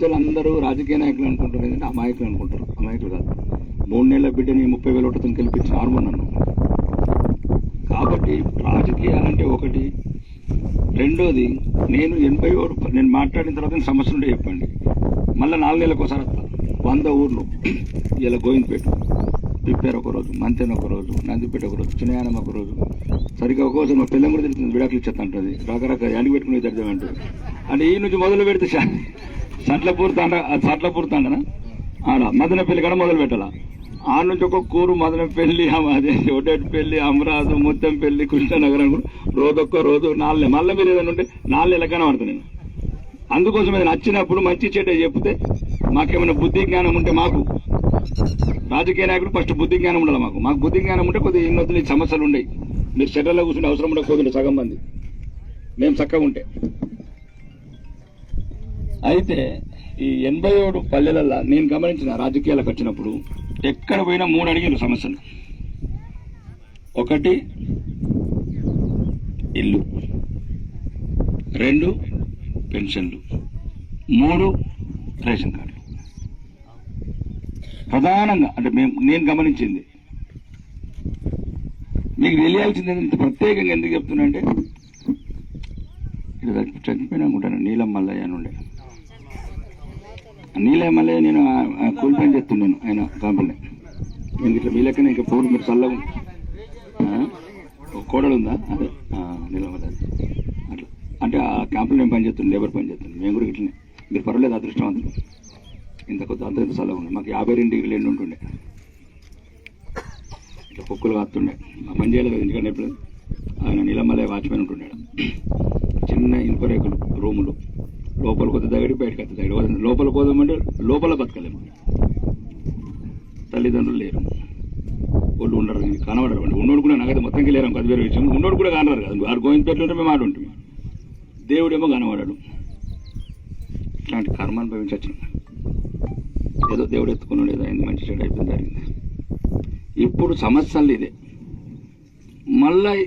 ప్రజలందరూ రాజకీయ నాయకులు అనుకుంటారు. ఏంటంటే అమాయకులు అనుకుంటారు. అమాయకులు కాదు. మూడు నెలల బిడ్డని ముప్పై వేల ఒకటితో గెలిపించిన హార్మోన్ అన్నాను కాబట్టి రాజకీయాలంటే ఒకటి. రెండోది నేను ఎనభై ఓటు నేను మాట్లాడిన తర్వాత సమస్య ఉంటే చెప్పండి. మళ్ళీ నాలుగు నెలలకు ఒకసారి వంద ఊర్లు. ఇలా గోవిందపేట. పిప్పేరు ఒక రోజు మంతెన ఒక రోజు నందిపేట ఒక రోజు చిన్నయానం ఒక రోజు. సరిగ్గా ఒక్కోసారి మా పిల్లలు కూడా తిరుగుతుంది విడాకులు ఇచ్చేస్తుంటుంది రకరకాల ఎండి పెట్టుకుని తిడతాం అంటుంది. అంటే ఈ నుంచి మొదలు పెడితే సట్లపూర్ తాండ సట్లపూర్ తాండనా? ఆడ మదనపల్లి కూడా మొదలు పెట్టాలా? ఆడ నుంచి ఒక కూరు మదనపల్లి అమ- అదే ఒడేటిపల్లి అమరాజు ముత్తంపల్లి కృష్ణనగరం కూడా రోజొక్క రోజు నాలుగు మళ్ళీ మీరు ఏదైనా ఉంటే నాలుగు నెలల కనబడతాను నేను. అందుకోసం ఏదైనా నచ్చినప్పుడు మంచి చెడ్డ చెప్తే మాకేమైనా బుద్ధి జ్ఞానం ఉంటే మాకు. రాజకీయ నాయకుడు ఫస్ట్ బుద్ధి జ్ఞానం ఉండాలి మాకు. మాకు బుద్ధి జ్ఞానం ఉంటే కొద్దిగా ఇన్నొద్దులు సమస్యలు ఉండయి మీరు షెడ్లలో కూర్చుంటే అవసరం ఉండకపోతుండే సగం మంది. మేము చక్కగా ఉంటే. అయితే ఈ ఎనభై ఏడు పల్లెలల్లో నేను గమనించిన రాజకీయాలకు వచ్చినప్పుడు ఎక్కడ పోయినా మూడు అడిగిన సమస్యలు. ఒకటి ఇల్లు. రెండు పెన్షన్లు. మూడు రేషన్ కార్డు ప్రధానంగా అంటే మేము నేను గమనించింది. మీకు తెలియాల్సింది ఇంత ప్రత్యేకంగా ఎందుకు చెప్తున్నా అంటే ఇది చనిపోయినా అనుకుంటాను నీలం మల్లయ్య అని ఉండే. నీలం మళ్ళీ నేను కూల్ పని చేస్తున్నాను ఆయన కంపెనీ నేను ఇట్లా మీ ఇంకా ఫోన్ మీరు చల్లగా ఒక కోడలు ఉందా? అదే. ఆ, అట్లా. అంటే ఆ క్యాంపులో నేను పని చేస్తున్నాను లేబర్ పని చేస్తున్నాను మేము కూడా ఇట్లనే. మీరు పర్వాలేదు అదృష్టవంతులు. ఇంత కొద్ది అంత ఇంత చల్లగా ఉంది మాకు యాభై రెండు డిగ్రీలు ఎండు ఉంటుండే. ఇట్లా కుక్కలు కాస్తుండే. మా పని చేయలేదు ఎందుకంటే ఎప్పుడు ఆయన నీలమలే వాచ్మెన్ ఉంటుండే చిన్న ఇనుప రేకులు రూములు. లోపల కొద్ది తగడి బయటకు వస్తే తగడి లోపల పోదామంటే లోపల బతకలేము. తల్లిదండ్రులు లేరు. వాళ్ళు ఉండరు. కనబడరు. అంటే ఉన్నోడు కూడా నాకైతే మొత్తంకి లేరు. అది వేరే విషయం. ఉన్నోడు కూడా కనరారు కదా. వారు గోవిందపేటలో ఉంటే మేము ఆడుంటాం. దేవుడేమో కనబడాడు. ఇట్లాంటి కర్మ అనుభవించి ఏదో దేవుడు ఎత్తుకున్నాడు. ఏదో అయింది. మంచి చెడు అయిపోయింది. జరిగింది. ఇప్పుడు సమస్యలు ఇదే. మళ్ళీ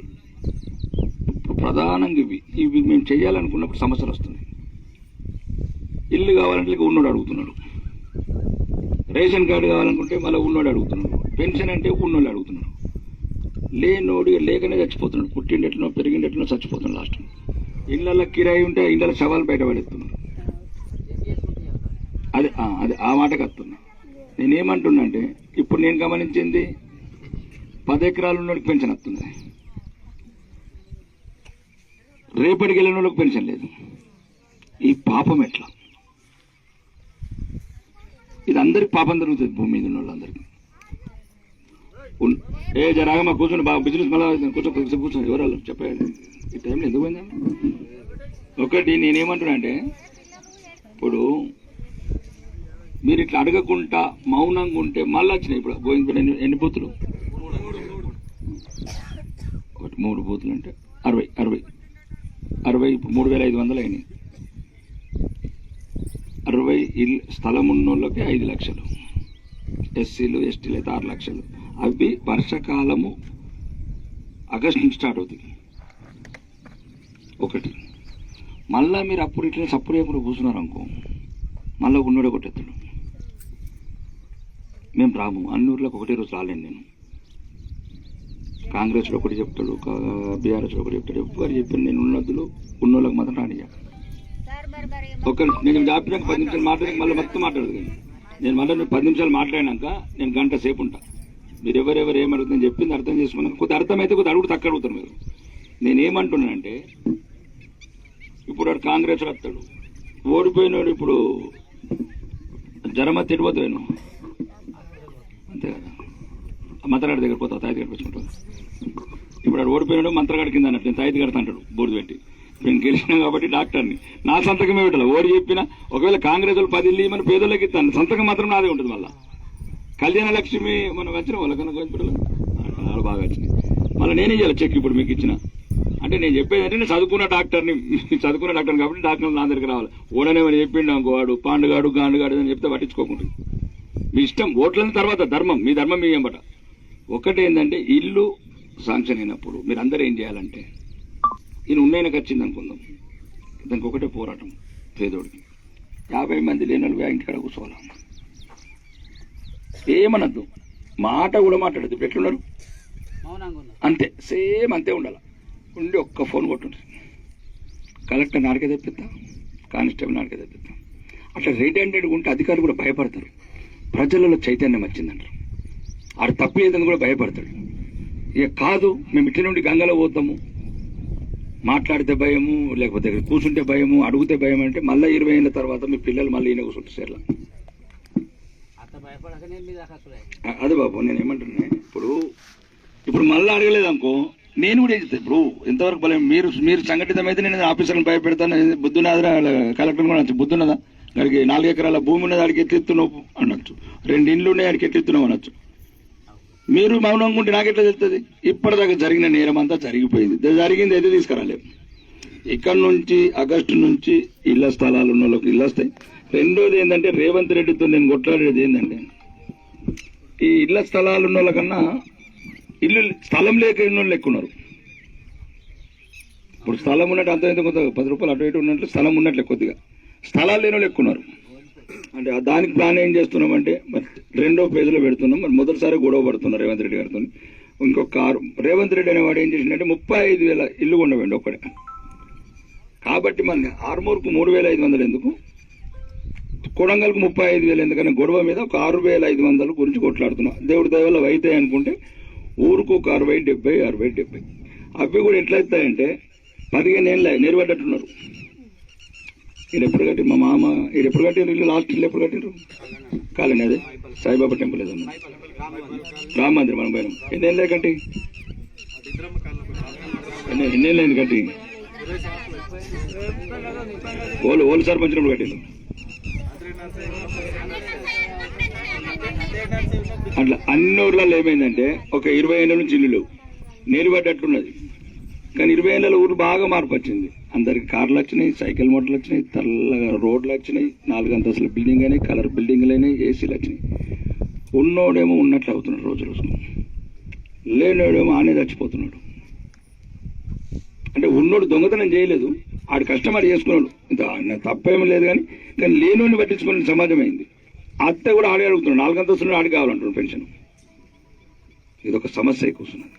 ప్రధానంగా ఇవి. ఇవి మేము చేయాలనుకున్నప్పుడు సమస్యలు వస్తాయి. ఇల్లు కావాలంటే ఇక ఉన్నోడు అడుగుతున్నాడు. రేషన్ కార్డు కావాలనుకుంటే మళ్ళీ ఉన్నోడు అడుగుతున్నాడు. పెన్షన్ అంటే ఉన్నోళ్ళు అడుగుతున్నాడు. లేనోడు లేకనే చచ్చిపోతున్నాడు. పుట్టిండెట్లనో పెరిగిండెట్లనో చచ్చిపోతున్నాడు లాస్ట్. ఇళ్ళల్లో కిరాయి ఉంటే ఇళ్ళ సవాలు బయట పడేస్తున్నాడు అదే అది అదే ఆ మాటకు వస్తున్నా నేనేమంటున్నా అంటే ఇప్పుడు నేను గమనించింది పది ఎకరాలు ఉన్నోడికి పెన్షన్ వస్తుంది. రేపటికి వెళ్ళిన వాళ్ళకి పెన్షన్ లేదు. ఈ పాపం ఎట్లా? ఇది అందరికి పాపం జరుగుతుంది భూమి మీద ఉన్న వాళ్ళందరికీ ఏ జరాగమ్మా కూర్చొని బాగా బిజినెస్ మళ్ళీ కూర్చో కూర్చో కూర్చొని ఎవరాలు చెప్పండి ఈ టైంలో ఎందుకు పోయిందా? ఒకటి నేనేమంటున్నా అంటే ఇప్పుడు మీరు ఇట్లా అడగకుండా మౌనంగా ఉంటే మళ్ళీ వచ్చినాయి ఇప్పుడు. గోవింద ఎన్ని ఎన్ని బూతులు? ఒకటి మూడు బూతులు అంటే అరవై అరవై. అరవై ఇప్పుడు మూడు వేల ఐదు వందలు అయినాయి. అరవై ఇల్లు స్థలం ఉన్నోళ్ళకి ఐదు లక్షలు. ఎస్సీలు ఎస్టీలు అయితే ఆరు లక్షలు. అవి వర్షాకాలము ఆగస్ట్ నుంచి స్టార్ట్ అవుతుంది ఒకటి. మళ్ళీ మీరు అప్పుడు ఇట్లా సప్పుడు ఎప్పుడు కూర్చున్నారు అనుకో మళ్ళీ ఉన్నోడే కొట్టేస్తాడు మేము రాము. అన్ని ఊర్లకు ఒకటే రోజు రాలేను నేను. కాంగ్రెస్లో ఒకటి చెప్తాడు బీఆర్ఎస్లో ఒకటి చెప్తాడు. ఎవరు చెప్పాను నేను ఉన్నదులు ఉన్నోళ్ళకి మాత్రం రానియా ఒక నేను చెప్పినాక పది నిమిషాలు మాట్లాడి మళ్ళీ మొత్తం మాట్లాడదు నేను మళ్ళీ నువ్వు పది నిమిషాలు మాట్లాడినాక నేను గంట సేపు ఉంటా. మీరు ఎవరెవరు ఏమడుగుతుందని చెప్పింది అర్థం చేసుకున్నాక కొద్ది అర్థమైతే కొద్ది అడుగుడు తక్కువ అడుగుతారు మీరు. నేను ఏమంటున్నానంటే ఇప్పుడు వాడు కాంగ్రెస్ వస్తాడు. ఓడిపోయినాడు ఇప్పుడు జ్వరమ తిడిపోతాను అంతే కదా. మంత్రగాడి దగ్గర పోతావు? తాయి దగ్గర ఇప్పుడు వాడు ఓడిపోయినాడు మంత్రగాడి కింద అన్నట్టు నేను తాయి కడతా అంటాడు బోర్డు పెట్టి. నేను గెలిచినా కాబట్టి డాక్టర్ని. నా సంతకమే పెట్టాలి ఓడి చెప్పినా ఒకవేళ కాంగ్రెస్ వాళ్ళు పది ఇల్లు మన పేదోళ్ళకి ఇస్తాను. సంతకం మాత్రం నాదే ఉంటుంది మళ్ళా. కళ్యాణ లక్ష్మి మనం వచ్చిన వాళ్ళకన్నా చాలా బాగా వచ్చినాయి మళ్ళీ నేనే చేయాలి? చెక్ ఇప్పుడు మీకు ఇచ్చిన. అంటే నేను చెప్పేది అంటే నేను చదువుకున్న డాక్టర్ని చదువుకున్న డాక్టర్ని కాబట్టి డాక్టర్ నా దగ్గరికి రావాలి. ఓడనేమని చెప్పిండు అనుకో వాడు పాండుగాడు గాండుగాడు అని చెప్తే పట్టించుకోకుండా. మీ ఇష్టం ఓట్లని తర్వాత ధర్మం మీ ధర్మం మీ ఎంబట ఒకటి ఏంటంటే ఇల్లు శాంక్షన్ అయినప్పుడు మీరు అందరూ ఏం చేయాలంటే ఈయన ఉన్నైనకు వచ్చింది అనుకుందాం. దానికి ఒకటే పోరాటం పేదోడికి. యాభై మంది లేని వాళ్ళు బ్యాంక్ కాడ కూర్చోవాలి? ఏమనద్దు. మాట కూడా మాట్లాడద్దు. ఇప్పుడు ఎట్లున్నారు? అంతే. సేమ్ అంతే ఉండాలి. ఉండి ఒక్క ఫోన్ కొట్టుండ్రి కలెక్టర్ నాడికే తెప్పిస్తా. కానిస్టేబుల్ నాడికే తెప్పిస్తా. అట్లా రెడ్ ఉంటే అధికారులు కూడా భయపడతారు. ప్రజలలో చైతన్యం వచ్చిందంటారు. ఆడు తప్పు ఏదని కూడా భయపడతాడు ఇక కాదు మేము ఇట్ల నుండి గంగలో పోతాము. మాట్లాడితే భయము లేకపోతే ఇక్కడ కూర్చుంటే భయము అడిగితే భయం అంటే మళ్ళీ ఇరవై ఏళ్ళ తర్వాత మీ పిల్లలు మళ్ళీ ఈయన కూర్చుంటారు అదే బాబు నేను ఏమంటున్నా ఇప్పుడు ఇప్పుడు మళ్ళీ అడగలేదు అనుకో నేను కూడా ఇప్పుడు ఎంతవరకు బలం మీరు మీరు సంఘటితమైతే నేను ఆఫీసర్లను భయపెడతాను బుద్ధున్నదా కలెక్టర్ కూడా అనొచ్చు బుద్ధున్నదా? దానికి నాలుగు ఎకరాల భూమి ఉన్నది ఆడికి ఎట్లెత్తున్నావు అనొచ్చు. రెండు ఇండ్లు ఉన్నాయి ఆడికి ఎట్లెత్తున్నావు అనొచ్చు. మీరు మౌనంగా ఉంటే నాకెట్లా తెలుస్తుంది? ఇప్పటిదాకా జరిగిన నేరం అంతా జరిగిపోయింది జరిగింది అయితే తీసుకురాలేము ఇక్కడ నుంచి ఆగస్టు నుంచి ఇళ్ళ స్థలాలు ఉన్న వాళ్ళకి ఇల్లు వస్తాయి. రెండోది ఏంటంటే రేవంత్ రెడ్డితో నేను కొట్లాడేది ఏంటంటే ఈ ఇళ్ళ స్థలాలు ఉన్న వాళ్ళకన్నా ఇల్లు స్థలం లేక ఇళ్ళు ఎక్కున్నారు ఎక్కువ ఉన్నారు. ఇప్పుడు స్థలం ఉన్నట్టు అంత ఇంత కొంత పది రూపాయలు అటు ఇటు ఉన్నట్లు స్థలం ఉన్నట్లే కొద్దిగా. స్థలాలు లేని వాళ్ళు ఎక్కున్నారు అంటే దానికి ప్లాన్ ఏం చేస్తున్నామంటే మరి రెండో పేజీలో పెడుతున్నాం. మరి మొదటిసారి గొడవ పడుతున్నారు రేవంత్ రెడ్డి గారితో. ఇంకొక కారు రేవంత్ రెడ్డి అనేవాడు ఏం చేసిందంటే ముప్పై ఐదు వేల ఇల్లు ఉండవండి ఒక్కడే. కాబట్టి మన ఆర్మూర్కు మూడు వేల ఐదు వందలు ఎందుకు? కొడంగల్కు ముప్పై ఐదు వేలు ఎందుకని గొడవ మీద ఒక ఆరు వేల ఐదు వందల గురించి కొట్లాడుతున్నాం. దేవుడి దయవల్ల అవుతాయి అనుకుంటే ఊరుకు ఒక అరవై డెబ్బై అరవై డెబ్బై. అవి కూడా ఎట్లయితాయంటే పదిహేను ఏళ్ళు నిలబడ్డట్టున్నారు ఎప్పుడు కట్టి మా మామ ఇది ఎప్పుడు కట్టిరు ఇల్లు లాస్ట్ ఇల్లు ఎప్పుడు కట్టారు కాలండి అదే. సాయిబాబా టెంపుల్ ఏదన్నా? రామ మందిరం మనం పోయినాం. ఎన్ని కట్టి? ఎన్నేళ్ళు అయింది ఏళ్ళైంది కట్టి? ఓలు ఓలు సర్పంచినప్పుడు కట్టిరు అట్లా అన్ని ఊర్లలో ఏమైందంటే ఒక ఇరవై ఏళ్ళ నుంచి ఇల్లు నిలబడ్డట్టున్నది కానీ ఇరవై ఏళ్ళ ఊరు బాగా మార్పు వచ్చింది. అందరికి కార్లు వచ్చినాయి సైకిల్ మోటార్లు వచ్చినాయి తెల్లగా రోడ్లు వచ్చినాయి నాలుగు అంతస్తుల బిల్డింగ్ అయినాయి కలర్ బిల్డింగ్లు అయినాయి ఏసీలు వచ్చినాయి. ఉన్నోడేమో ఉన్నట్లు అవుతున్నాడు రోజు రోజు. లేనోడేమో ఆనే చచ్చిపోతున్నాడు. అంటే ఉన్నోడు దొంగతనం చేయలేదు ఆడు కష్టమర్ చేసుకున్నాడు. ఇంత ఆయన తప్పేమీ లేదు కానీ కానీ లేనోడిని పట్టించుకునే సమాజం అయింది. అత్త కూడా ఆడే అడుగుతున్నాడు నాలుగు అంతస్తులు ఆడి కావాలంటున్నాడు పెన్షన్. ఇది ఒక సమస్య కూర్చున్నది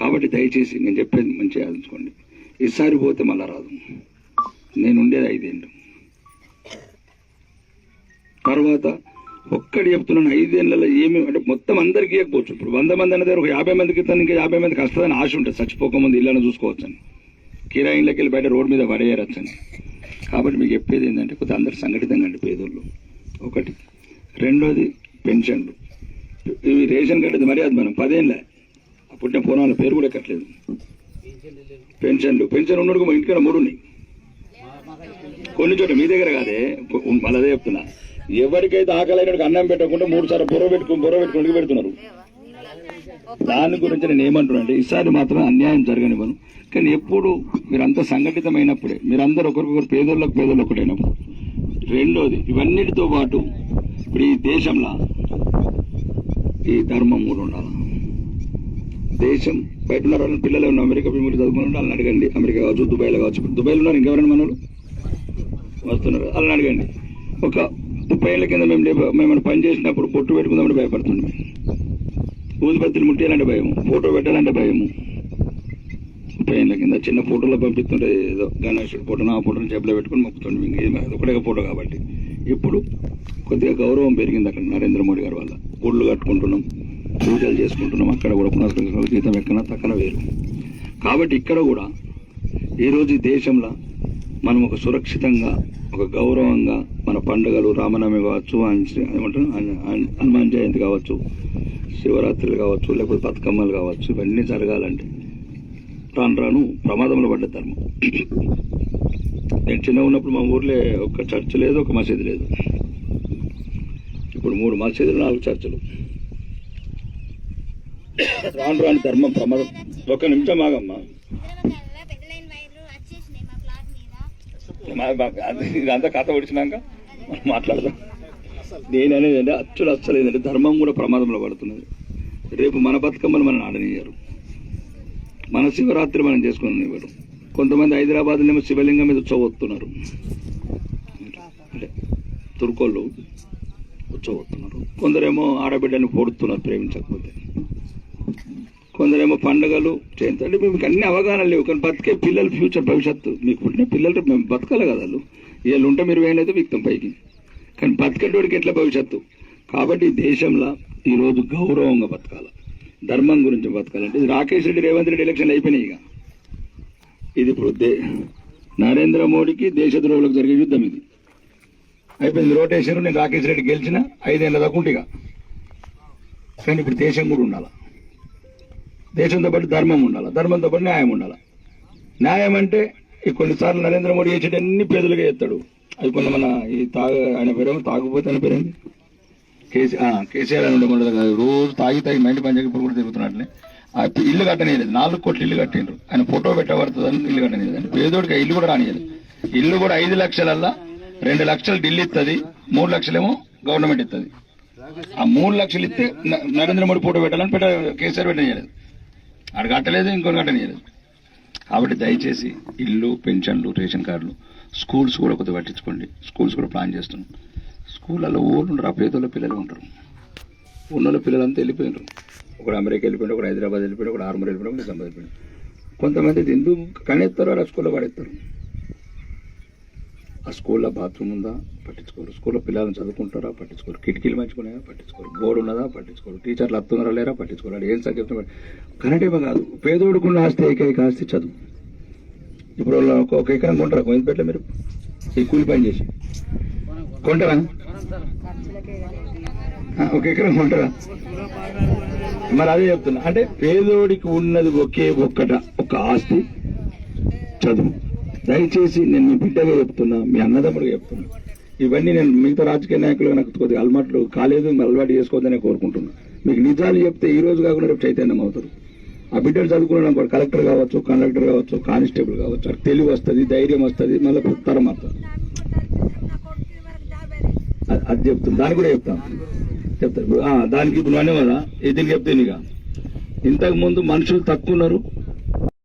కాబట్టి దయచేసి నేను చెప్పేది మంచిగా ఆలోచించుకోండి. ఈసారి పోతే మళ్ళా రాదు. నేను ఉండేది ఐదేళ్ళు. తర్వాత ఒక్కటి చెప్తున్నాను ఐదేళ్ళలో ఏమి అంటే మొత్తం అందరికీ ఇవ్వకపోవచ్చు. ఇప్పుడు వంద మంది అనే దగ్గర ఒక యాభై మందికి ఇస్తాను ఇంకా యాభై మందికి వస్తుందని ఆశ ఉంటుంది. చచ్చిపోకముందు ఇళ్ళను చూసుకోవచ్చని. కిరాయిలకి వెళ్ళి బయట రోడ్డు మీద పడేయరచ్చని. కాబట్టి మీకు చెప్పేది ఏంటంటే కొద్దిగా అందరు సంఘటితంగా అండి పేదోళ్ళు. ఒకటి. రెండోది పెన్షన్లు. ఇవి రేషన్ కట్టేది మరి అది మనం పదేళ్ళే. పుట్టిన పురాణాల పేరు కూడా కట్టలేదు పెన్షన్లు. పెన్షన్ ఉన్నోడికి మా ఇంటికాడ మూడు ఉన్నాయి కొన్ని చోట్ల మీ దగ్గర కాదే మళ్ళదే చెప్తున్నా. ఎవరికైతే ఆకలి అన్నం పెట్టకుండా మూడు సార్లు బుర్ర పెట్టుకుని బుర్ర పెట్టుకుని పెడుతున్నారు? దాని గురించి నేను ఏమంటున్నా ఈసారి మాత్రం అన్యాయం జరగనివ్వను. కానీ ఎప్పుడు మీరంతా సంఘటితమైనప్పుడే మీరందరూ ఒకరికొకరు పేదోళ్ళకు పేదోళ్ళు ఒకటైనప్పుడు రెండోది ఇవన్నిటితో పాటు ఇప్పుడు ఈ దేశంలో ఈ ధర్మం కూడా ఉండాలి? దేశం బయట ఉన్నారు పిల్లలు ఉన్న అమెరికా పిల్లలు చదువుకుని వాళ్ళని అడగండి. అమెరికా కావచ్చు దుబాయ్లో కావచ్చు. ఇప్పుడు దుబాయ్లో ఉన్నారు ఇంకెవరైనా మనలు వస్తున్నారు. వాళ్ళని అడగండి. ఒక ముప్పై ఏళ్ళ కింద మేము మేము పని చేసినప్పుడు పొట్టు పెట్టుకుందామని భయపడుతుండే ఊదిపత్తులు ముట్టేయాలంటే భయం ఫోటో పెట్టాలంటే భయము. ముప్పై ఏళ్ళ కింద చిన్న ఫోటోలో పంపిస్తుంటే ఏదో గణేశుడు ఫోటో నా ఫోటోని జేబులో పెట్టుకుని మొక్కుతుండే మీకు ఒకటే ఫోటో కాబట్టి. ఇప్పుడు కొద్దిగా గౌరవం పెరిగింది అక్కడ నరేంద్ర మోడీ గారి వల్ల. గుళ్ళు కట్టుకుంటున్నాం. పూజలు చేసుకుంటున్నాం. అక్కడ కూడా పునఃస్కరణ జీతం ఎక్కన తక్కన వేరు. కాబట్టి ఇక్కడ కూడా ఈరోజు దేశంలో మనం ఒక సురక్షితంగా ఒక గౌరవంగా మన పండుగలు రామనవమి కావచ్చు ఏమంటారు హనుమాన్ జయంతి కావచ్చు శివరాత్రులు కావచ్చు లేకపోతే బతుకమ్మలు కావచ్చు ఇవన్నీ జరగాలంటే రాను రాను ప్రమాదంలో పడ్డ ధర్మం. నేను చిన్న ఉన్నప్పుడు మా ఊర్లో ఒక చర్చ్ లేదు ఒక మసీదు లేదు. ఇప్పుడు మూడు మసీదులు నాలుగు చర్చలు. రాను రాను ధర్మం ప్రమాదం. ఒక నిమిషం ఆగమ్మా. ఇదంతా కథ ఒడిచినాక మనం మాట్లాడదాం. నేను అనేది అంటే అచ్చులు అచ్చలు ఏంటంటే ధర్మం కూడా ప్రమాదంలో పడుతున్నది. రేపు మన బతుకమ్మలు మనం ఆడనియ్యారు మన శివరాత్రి మనం చేసుకుని ఇవ్వడం కొంతమంది హైదరాబాద్ ఏమో శివలింగం మీద ఉత్సవస్తున్నారు అంటే తుర్కోళ్ళు ఉచ్చబోతున్నారు కొందరేమో ఆడబిడ్డని పొడుతున్నారు ప్రేమించకపోతే. కొందరేమో పండుగలు చేస్తారు మీకు అన్ని అవగాహన లేవు. కానీ బతికే పిల్లల ఫ్యూచర్ భవిష్యత్తు మీకు పుట్టిన పిల్లలు మేము బతకాలి కదా వాళ్ళు. వీళ్ళు ఉంటే మీరు వేయలేదు వీక్తం పైకి. కానీ బతికేటోడికి ఎట్లా భవిష్యత్తు? కాబట్టి ఈ దేశంలో ఈరోజు గౌరవంగా బతకాలి. ధర్మం గురించి బతకాలంటే ఇది రాకేష్ రెడ్డి రేవంత్ రెడ్డి ఎలక్షన్లు అయిపోయినాయి ఇక. ఇది ఇప్పుడు దే నరేంద్ర మోడీకి దేశద్రోహులకు జరిగే యుద్ధం ఇది. అయిపోయింది రోటేషన్ నేను రాకేష్ రెడ్డి గెలిచిన ఐదేళ్ళ దాకా ఉంటిగా కానీ ఇప్పుడు దేశం కూడా ఉండాలి? దేశంతో పాటు ధర్మం ఉండాలి? ధర్మంతో పాటు న్యాయం ఉండాలి? న్యాయం అంటే ఈ కొన్నిసార్లు నరేంద్ర మోడీ చేసేటి అన్ని పేదలుగా చేస్తాడు. అది కొంత మన ఈ తాగ ఆయన పేరేమో తాగుపోతే ఆయన పేరేంది? కేసీఆర్ ఆ, కేసీఆర్ అని ఉండకూడదు రోజు తాగి తాగి మైండ్ పంచాయతీ ఇప్పుడు కూడా తిరుగుతున్నట్లే ఆ ఇల్లు కట్టనేది నాలుగు కోట్లు ఇల్లు కట్టిండ్రు. ఆయన ఫోటో పెట్టబడుతుందని ఇల్లు కట్టనేది పేదోడికి ఇల్లు కూడా రానియదు ఇల్లు కూడా ఐదు లక్షలల్లా రెండు లక్షలు ఢిల్లీ ఇస్తుంది మూడు లక్షలేమో గవర్నమెంట్ ఇస్తుంది ఆ మూడు లక్షలు ఇస్తే నరేంద్ర మోడీ ఫోటో పెట్టాలని పెట్ట కేసీఆర్ పెట్టలేదు ఆడ కట్టలేదు ఇంకొని కట్టనియలేదు. కాబట్టి దయచేసి ఇల్లు పెన్షన్లు రేషన్ కార్డులు స్కూల్స్ కూడా కొద్దిగా పట్టించుకోండి. స్కూల్స్ కూడా ప్లాన్ చేస్తున్నాం. స్కూళ్ళలో ఊళ్ళు ఉండరు ఆ పేదోళ్ళ పిల్లలు ఉంటారు. ఉన్నోళ్ళ పిల్లలంతా వెళ్ళిపోయినారు. ఒకడు అమెరికా వెళ్ళిపోయాడు ఒకడు హైదరాబాద్ వెళ్ళిపోయాడు ఒకడు ఆర్మూర్ వెళ్ళిపోయాడు ఒకటి నిజామాబాద్ కొంతమంది ఇది కనెత్తారు అలా స్కూల్లో పడేస్తారు ఆ స్కూల్లో బాత్రూమ్ ఉందా? పట్టించుకోరు. స్కూల్లో పిల్లలను చదువుకుంటారా? పట్టించుకోరు. కిటికీలు మంచుకున్నాయా పట్టించుకోరు. బోర్డు ఉన్నదా? పట్టించుకోరు. టీచర్లు అత్తున్నారా లేరా? పట్టించుకోరు? వాడు ఏం సబ్జెక్ట్ చెప్తున్నారు కరెంట్ ఏమో కాదు. పేదోడుకున్న ఆస్తి ఏకైక ఆస్తి చదువు. ఇప్పుడు ఒక- ఒక ఎకరం కొంటారా? గోవిందపేటలో మీరు. ఈ కూలి పని చేసి. కొంటారా? ఒక ఎకరం కొంటారా? మరి అదే చెప్తున్నా. అంటే పేదోడికి ఉన్నది ఒకే ఒక్కట ఒక ఆస్తి చదువు. దయచేసి నేను మీ బిడ్డగా చెప్తున్నా మీ అన్నదమ్ముడిగా చెప్తున్నా. ఇవన్నీ నేను మిగతా రాజకీయ నాయకులుగా నాకు కొద్దిగా అలవాట్లు కాలేదు అలవాటు చేసుకోవద్దని కోరుకుంటున్నా. మీకు నిజాలు చెప్తే ఈ రోజు కాకుండా రేపు చైతన్యం అవుతారు. ఆ బిడ్డలు చదువుకున్న కలెక్టర్ కావచ్చు కండక్టర్ కావచ్చు కానిస్టేబుల్ కావచ్చు అది తెలివి వస్తుంది ధైర్యం వస్తుంది మళ్ళీ తరం వస్తుంది అది- అది దాన్ని కూడా చెప్తాం చెప్తాను. దానికి ఇప్పుడు అనే కదా చెప్తే ఇంతకు ముందు మనుషులు తక్కువ ఉన్నారు.